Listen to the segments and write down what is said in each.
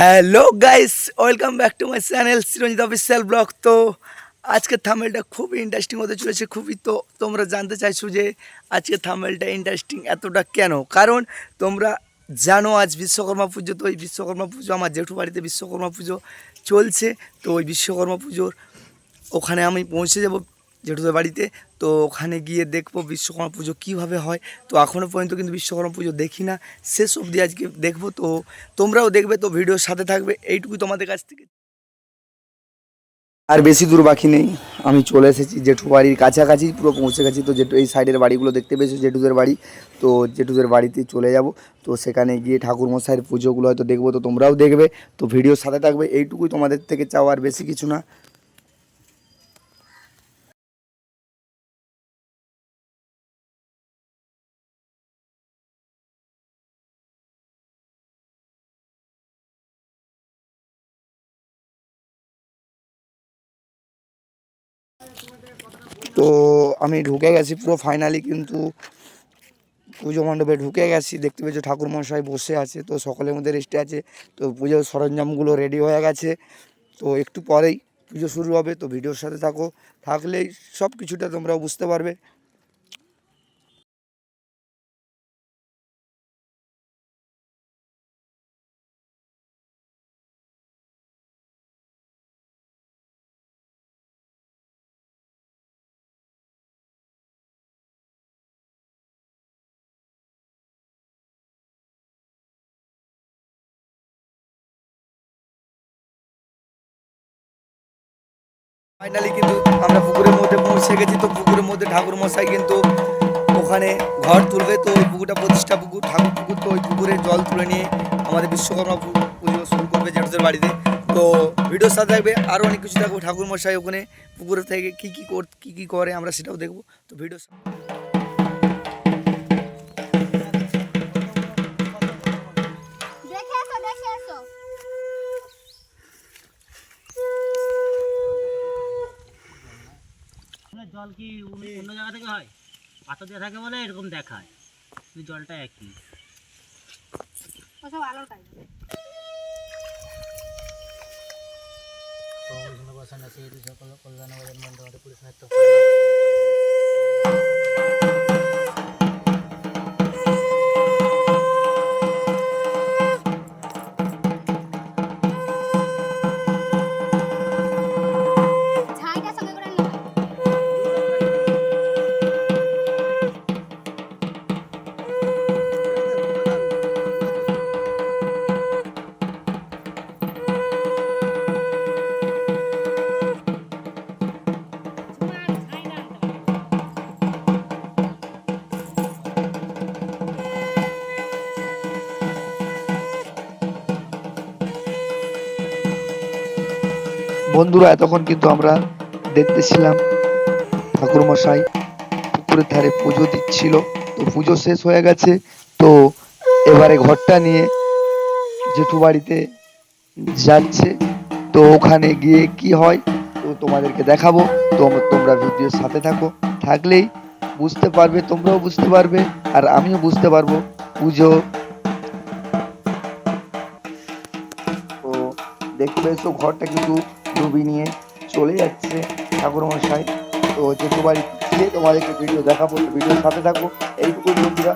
Hello guys welcome back to my channel Chiranjit official blog তো আজকের থামেলটা খুব interesting হতে চলেছে, খুবই তো তোমরা জানতে চাইছো যে আজকের থামেলটা ইন্টারেস্টিং এতটা কেন? কারণ তোমরা জানো আজ বিশ্বকর্মা পুজো, তো ওই বিশ্বকর্মা পুজো, আমার জেঠু বাড়িতে বিশ্বকর্মা পুজো চলছে। তো ওই বিশ্বকর্মা পুজোর ওখানে আমি পৌঁছে যাব জেঠুদের বাড়িতে। তো ওখানে গিয়ে দেখব বিশ্বকর্মা পুজো কীভাবে হয়। তো এখনও পর্যন্ত কিন্তু বিশ্বকর্মা পুজো দেখি না। শেষ অবধি আজকে দেখব। তো তোমরাও দেখবে, তো ভিডিওর সাথে থাকবে। এইটুকুই তোমাদের কাছ থেকে। আর বেশি দূর বাকি নেই। আমি চলে এসেছি জেঠু বাড়ির কাছাকাছি, পুরো পৌঁছে গেছি। তো জেঠু, এই সাইডের বাড়িগুলো দেখতে পেয়েছ, জেঠুদের বাড়ি। তো জেঠুদের বাড়িতে চলে যাব। তো সেখানে গিয়ে ঠাকুর মশাইয়ের পুজোগুলো হয়তো দেখব, তো তোমরাও দেখবে। তো ভিডিওর সাথে থাকবে। এইটুকুই তোমাদের থেকে চাও আর বেশি কিছু না। তো আমি ঢুকে গেছি পুরো ফাইনালি কিন্তু পুজো মণ্ডপে ঢুকে গেছি। দেখতে পেয়েছ ঠাকুর মশাই বসে আছে, তো সকলের মধ্যে রেস্টে আছে। তো পুজোর সরঞ্জামগুলো রেডি হয়ে গেছে। তো একটু পরেই পুজো শুরু হবে, তো ভিডিওর সাথে থাকো। থাকলেই সব কিছুটা তোমরাও বুঝতে পারবে। ফাইনালি কিন্তু আমরা পুকুরের মধ্যে পৌঁছে গেছি, তো পুকুরের মধ্যে ঠাকুর মশাই কিন্তু ওখানে ঘর তুলবে। তো ওই পুকুরটা প্রতিষ্ঠা পুকুর, ঠাকুর পুকুর, তো ওই পুকুরে জল তুলে নিয়ে আমাদের বিশ্বকর্মা পুজো শুরু করবে জেঠুদের বাড়িতে। তো ভিডিওর সাথে থাকবে আরও অনেক কিছু থাকবে। ঠাকুর মশাই ওখানে পুকুরে থেকে কী কী কী কী করে আমরা সেটাও দেখব। তো ভিডিও কি অন্য অন্য জায়গা থেকে হয়? পাথর দিয়ে থাকে বলে এরকম দেখায়। কিন্তু জলটা একই। ওসব আলোর মন্ডল ঝাঁইটা বন্ধুরা, এতক্ষণ কিন্তু আমরা দেখতেছিলাম ঠাকুর মশাই পুকুরের ধারে পুজো দিচ্ছিল। তো পুজো শেষ হয়ে গেছে। তো এবারে ঘরটা নিয়ে জেঠু বাড়িতে যাচ্ছে। তো ওখানে গিয়ে কি হয় তো তোমাদেরকে দেখাবো। তো তোমরা ভিডিওর সাথে থাকো। থাকলেই বুঝতে পারবে, তোমরাও বুঝতে পারবে, আর আমিও বুঝতে পারব পুজো। তো দেখতে পেয়েছ, ঘরটা কিন্তু ডুবি নিয়ে চলে যাচ্ছে ঠাকুর মশাই তো যেটু বাড়ি গিয়ে তোমাদেরকে ভিডিও দেখাবো ভিডিওর সাথে থাকো এইটুকু বন্ধুরা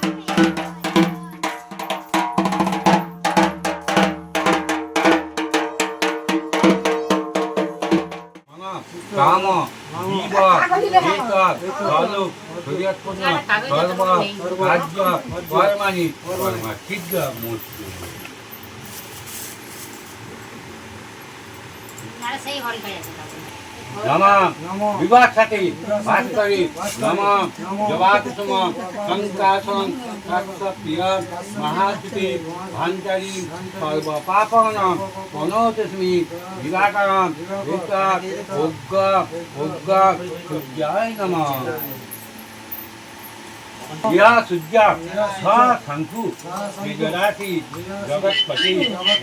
রাজ্য মূর্তি নম। বিবাহ সাথে ভাস্করি নম। জবাকুসুম সংকাশন প্রিয় মহাস্তুতি ভাঞ্চারি সর্ব পাপন মনোতস্মি বিকাশ উগ্র উগ্র সূর্যায় নমঃ। ইয়া সূর্যা স শঙ্কু বিজরাতি জগৎপতি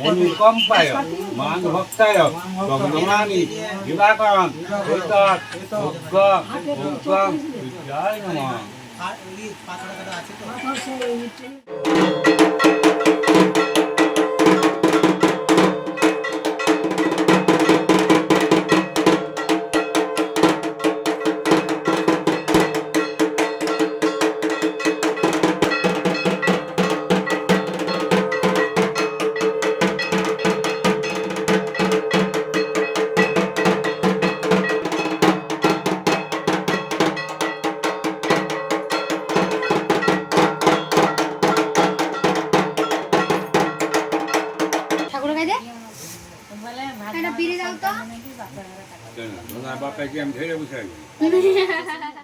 অনুকম্পায় মানভক্তায় গগনমানি দিবাকরণ અને પીરી ના બાપા કેમ થઈ રહ્યું